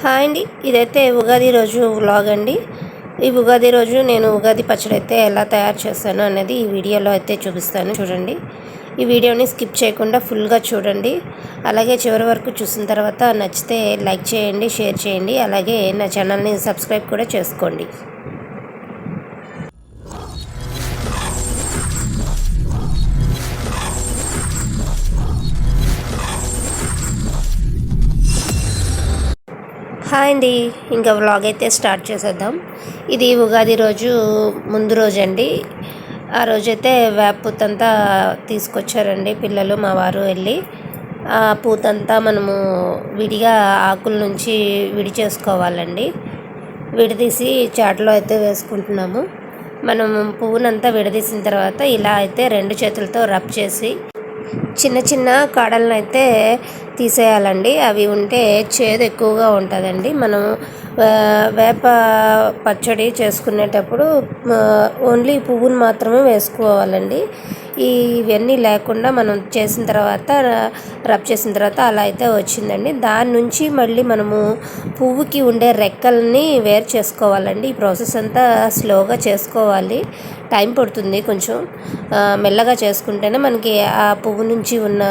Hi అండి. ఇదైతే ఉగాది రోజు వ్లాగ్ అండి. ఈ ఉగాది రోజు నేను ఉగాది పచ్చడి అయితే ఎలా తయారు చేస్తాను అనేది ఈ వీడియోలో అయితే చూపిస్తాను. చూడండి. ఈ వీడియోని స్కిప్ చేయకుండా ఫుల్గా చూడండి. అలాగే చివరి వరకు చూసిన తర్వాత నచ్చితే లైక్ చేయండి షేర్ చేయండి. అలాగే నా ఛానల్ని సబ్స్క్రైబ్ కూడా చేసుకోండి. హాయ్ అండి. ఇంకా వ్లాగ్ అయితే స్టార్ట్ చేసేద్దాం. ఇది ఉగాది రోజు ముందు రోజు అండి ఆ రోజైతే వేప పూతంతా తీసుకొచ్చారండి పిల్లలు మా వారు వెళ్ళి. ఆ పూతంతా మనము విడిగా ఆకుల నుంచి విడి చేసుకోవాలండి. విడదీసి చాటలో అయితే వేసుకుంటున్నాము. మనం పువ్వునంతా విడదీసిన తర్వాత ఇలా అయితే రెండు చేతులతో రబ్ చేసి చిన్న చిన్న కాడలను అయితే తీసేయాలండి. అవి ఉంటే చేదు ఎక్కువగా ఉంటుందండి. మనం వేప పచ్చడి చేసుకునేటప్పుడు ఓన్లీ పువ్వును మాత్రమే వేసుకోవాలండి. ఈ ఇవన్నీ లేకుండా మనం చేసిన తర్వాత రబ్ చేసిన తర్వాత అలా అయితే వచ్చిందండి. దాని నుంచి మళ్ళీ మనము పువ్వుకి ఉండే రెక్కల్ని వేరు చేసుకోవాలండి. ఈ ప్రాసెస్ అంతా స్లోగా చేసుకోవాలి. టైం పడుతుంది కొంచెం. మెల్లగా చేసుకుంటేనే మనకి ఆ పువ్వు నుంచి ఉన్న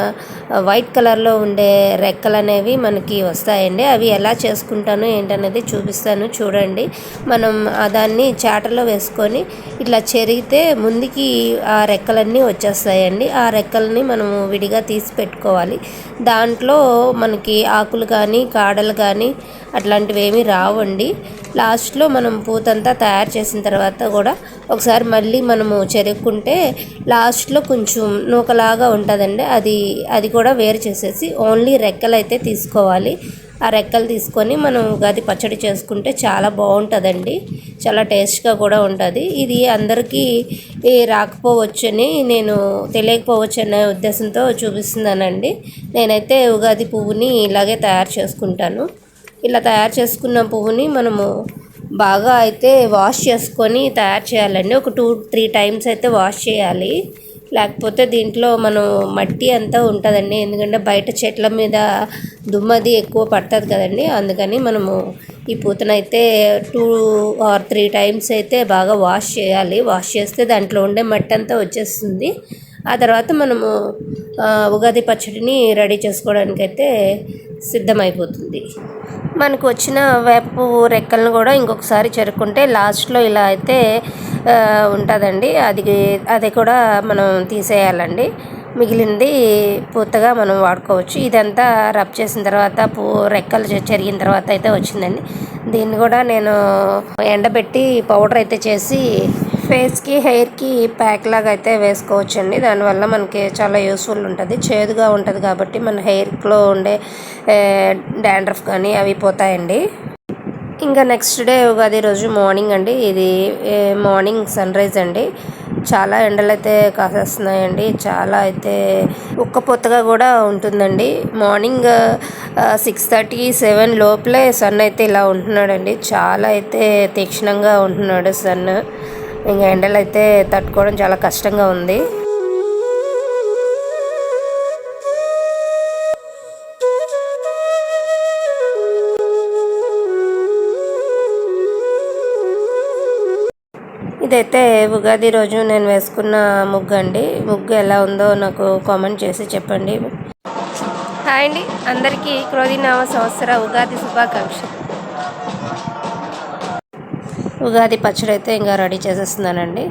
వైట్ కలర్లో ఉండే రెక్కలు అనేవి మనకి వస్తాయండి. అవి ఎలా చేసుకుంటాను ఏంటనేది చూపిస్తాను చూడండి. మనం దాన్ని చాటలో వేసుకొని ఇట్లా చెరిగితే ముందుకి ఆ రెక్కలన్నీ వచ్చేస్తాయండి. ఆ రెక్కలని మనము విడిగా తీసి పెట్టుకోవాలి. దాంట్లో మనకి ఆకులు కానీ కాడలు కానీ అట్లాంటివి ఏమీ రావండి. లాస్ట్లో మనం పూతంతా తయారు చేసిన తర్వాత కూడా ఒకసారి మళ్ళీ మనము చెరుక్కుంటే లాస్ట్లో కొంచెం నూకలాగా ఉంటుందండి. అది అది కూడా వేరు చేసేసి ఓన్లీ రెక్కలు అయితే తీసుకోవాలి. ఆ రెక్కలు తీసుకొని మనం ఉగాది పచ్చడి చేసుకుంటే చాలా బాగుంటుందండి. చాలా టేస్ట్గా కూడా ఉంటుంది. ఇది అందరికీ రాకపోవచ్చని నేను తెలియకపోవచ్చు అనే ఉద్దేశంతో చూపిస్తున్నానండి. నేనైతే ఉగాది పువ్వుని ఇలాగే తయారు చేసుకుంటాను. ఇలా తయారు చేసుకున్న పువ్వుని మనము బాగా అయితే వాష్ చేసుకొని తయారు చేయాలండి. ఒక టూ త్రీ టైమ్స్ అయితే వాష్ చేయాలి. లేకపోతే దీంట్లో మనం మట్టి అంతా ఉంటుందండి. ఎందుకంటే బయట చెట్ల మీద దుమ్మది ఎక్కువ పడుతుంది కదండి. అందుకని మనము ఈ పూతనైతే టూ ఆర్ త్రీ టైమ్స్ అయితే బాగా వాష్ చేయాలి. వాష్ చేస్తే దాంట్లో ఉండే మట్టి అంతా వచ్చేస్తుంది. ఆ తర్వాత మనము ఉగాది పచ్చడిని రెడీ చేసుకోవడానికి అయితే సిద్ధమైపోతుంది. మనకు వచ్చిన వేప పువ్వు రెక్కలను కూడా ఇంకొకసారి చెరుక్కుంటే లాస్ట్లో ఇలా అయితే ఉంటుందండి. అది అది కూడా మనం తీసేయాలండి. మిగిలింది పూర్తిగా మనం వాడుకోవచ్చు. ఇదంతా రబ్ చేసిన తర్వాత పూ రెక్కలు చెరిగిన తర్వాత అయితే వచ్చిందండి. దీన్ని కూడా నేను ఎండబెట్టి పౌడర్ అయితే చేసి ఫేస్కి హెయిర్కి ప్యాక్ లాగా అయితే వేసుకోవచ్చండి. దానివల్ల మనకి చాలా యూస్ఫుల్ ఉంటుంది. చేదుగా ఉంటుంది కాబట్టి మన హెయిర్లో ఉండే డాండ్రఫ్ కానీ అవి పోతాయండి. ఇంకా నెక్స్ట్ డే ఉగాది రోజు మార్నింగ్ అండి. ఇది మార్నింగ్ సన్ రైజ్ అండి. చాలా ఎండలు అయితే కాసేస్తున్నాయండి. చాలా అయితే ఉక్కపోతగా కూడా ఉంటుందండి. మార్నింగ్ సిక్స్ థర్టీ సెవెన్ లోపలే సన్ అయితే ఇలా ఉంటున్నాడండి. చాలా అయితే తీక్షణంగా ఉంటున్నాడు సన్. ఇంకా ఎండలు అయితే తట్టుకోవడం చాలా కష్టంగా ఉంది. ఇదైతే ఉగాది రోజు నేను వేసుకున్న ముగ్గు అండి. ముగ్గు ఎలా ఉందో నాకు కామెంట్ చేసి చెప్పండి. హాయ్ అండి. అందరికీ క్రోధినామ సంవత్సర ఉగాది శుభాకాంక్షలు. ఉగాది పచ్చడి అయితే ఇంకా రెడీ చేసేస్తున్నానండి.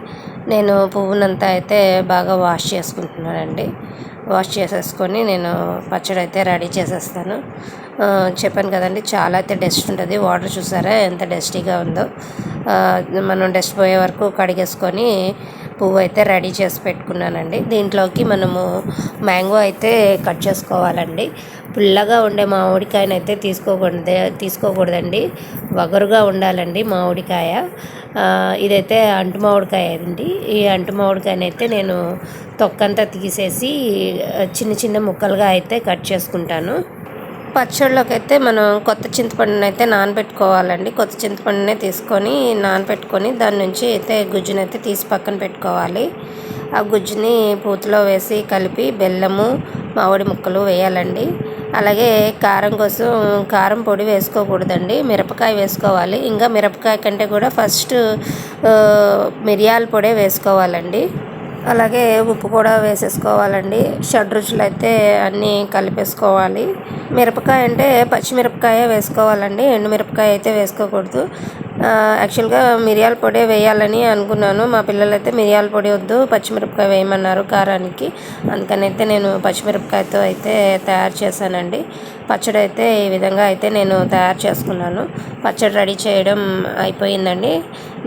నేను పువ్వునంతా అయితే బాగా వాష్ చేసుకుంటున్నానండి. వాష్ చేసేసుకొని నేను పచ్చడి అయితే రెడీ చేసేస్తాను. చెప్పాను కదండి చాలా అయితే డస్ట్ ఉంటుంది. వాటర్ చూసారా ఎంత డస్టీగా ఉందో. మనం డస్ట్ పోయే వరకు కడిగేసుకొని పువ్వు అయితే రెడీ చేసి పెట్టుకున్నానండి. దీంట్లోకి మనము మ్యాంగో అయితే కట్ చేసుకోవాలండి. పుల్లగా ఉండే మామిడికాయనైతే తీసుకోకూడదే తీసుకోకూడదు తీసుకోకూడదండి. వగరుగా ఉండాలండి మామిడికాయ. ఇదైతే అంటు మామిడికాయ అండి. ఈ అంటు మామిడికాయని అయితే నేను తొక్కంతా తీసేసి చిన్న చిన్న ముక్కలుగా అయితే కట్ చేసుకుంటాను. పచ్చళ్ళలోకి అయితే మనం కొత్త చింతపండుని అయితే నానబెట్టుకోవాలండి. కొత్త చింతపండునే తీసుకొని నానబెట్టుకొని దాని నుంచి అయితే గుజ్జుని అయితే తీసి పక్కన పెట్టుకోవాలి. ఆ గుజ్జుని పూతలో వేసి కలిపి బెల్లము మామిడి ముక్కలు వేయాలండి. అలాగే కారం కోసం కారం పొడి వేసుకోకూడదండి. మిరపకాయ వేసుకోవాలి. ఇంకా మిరపకాయ కంటే కూడా ఫస్ట్ మిరియాల పొడే వేసుకోవాలండి. అలాగే ఉప్పు కూడా వేసేసుకోవాలండి. షడ్రుచులు అయితే అన్నీ కలిపేసుకోవాలి. మిరపకాయ అంటే పచ్చిమిరపకాయ వేసుకోవాలండి. ఎండుమిరపకాయ అయితే వేసుకోకూడదు. యాక్చువల్గా మిరియాల పొడి వేయాలని అనుకున్నాను. మా పిల్లలు అయితే మిరియాల పొడి వద్దు పచ్చిమిరపకాయ వేయమన్నారు కారానికి. అందుకని అయితే నేను పచ్చిమిరపకాయతో అయితే తయారు చేశానండి. పచ్చడి అయితే ఈ విధంగా అయితే నేను తయారు చేసుకున్నాను. పచ్చడి రెడీ చేయడం అయిపోయిందండి.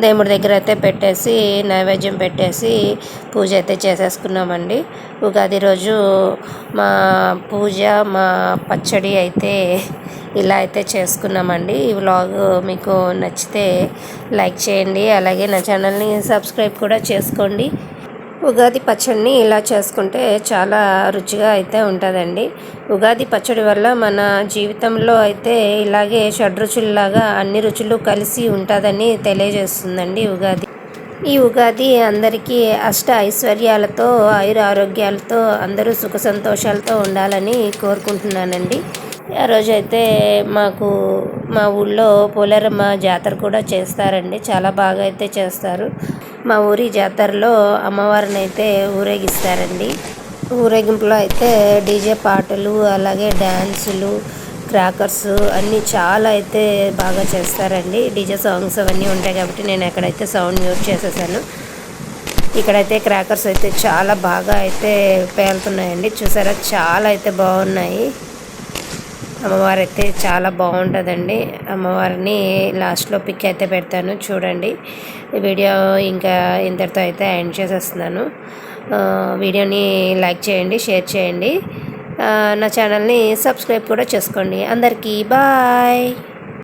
దేవుడి దగ్గర అయితే పెట్టేసి నైవేద్యం పెట్టేసి పూజ అయితే చేసేసుకున్నామండి. ఉగాది రోజు మా పూజ మా పచ్చడి అయితే ఇలా అయితే చేసుకున్నామండి. ఈ వ్లాగ్ మీకు నచ్చితే లైక్ చేయండి. అలాగే నా ఛానల్ని సబ్స్క్రైబ్ కూడా చేసుకోండి. ఉగాది పచ్చడిని ఇలా చేసుకుంటే చాలా రుచిగా అయితే ఉంటుందండి. ఉగాది పచ్చడి వల్ల మన జీవితంలో అయితే ఇలాగే షడ్రుచుల్లాగా అన్ని రుచులు కలిసి ఉంటుందని తెలియజేస్తుందండి ఉగాది. ఈ ఉగాది అందరికీ అష్ట ఐశ్వర్యాలతో ఆయుర ఆరోగ్యాలతో అందరూ సుఖ సంతోషాలతో ఉండాలని కోరుకుంటున్నానండి. ఆ రోజైతే మాకు మా ఊళ్ళో పోలేరమ్మ జాతర కూడా చేస్తారండి. చాలా బాగా అయితే చేస్తారు. మా ఊరి జాతరలో అమ్మవారిని అయితే ఊరేగిస్తారండి. ఊరేగింపులో అయితే డీజే పాటలు అలాగే డ్యాన్సులు క్రాకర్స్ అన్నీ చాలా అయితే బాగా చేస్తారండి. డీజే సాంగ్స్ అవన్నీ ఉంటాయి కాబట్టి నేను ఎక్కడైతే సౌండ్ మ్యూట్ చేసేసాను ఇక్కడైతే క్రాకర్స్ అయితే చాలా బాగా అయితే పేలుతున్నాయండి. చూసారా? చాలా అయితే బాగున్నాయి. అమ్మవారు అయితే చాలా బాగుంటుందండి. అమ్మవారిని లాస్ట్లో పిక్ అయితే పెడతాను. చూడండి. వీడియో ఇంకా ఇంతటితో అయితే ఎండ్ చేసేస్తున్నాను. వీడియోని లైక్ చేయండి షేర్ చేయండి. నా ఛానల్ని సబ్స్క్రైబ్ కూడా చేసుకోండి. అందరికీ బాయ్.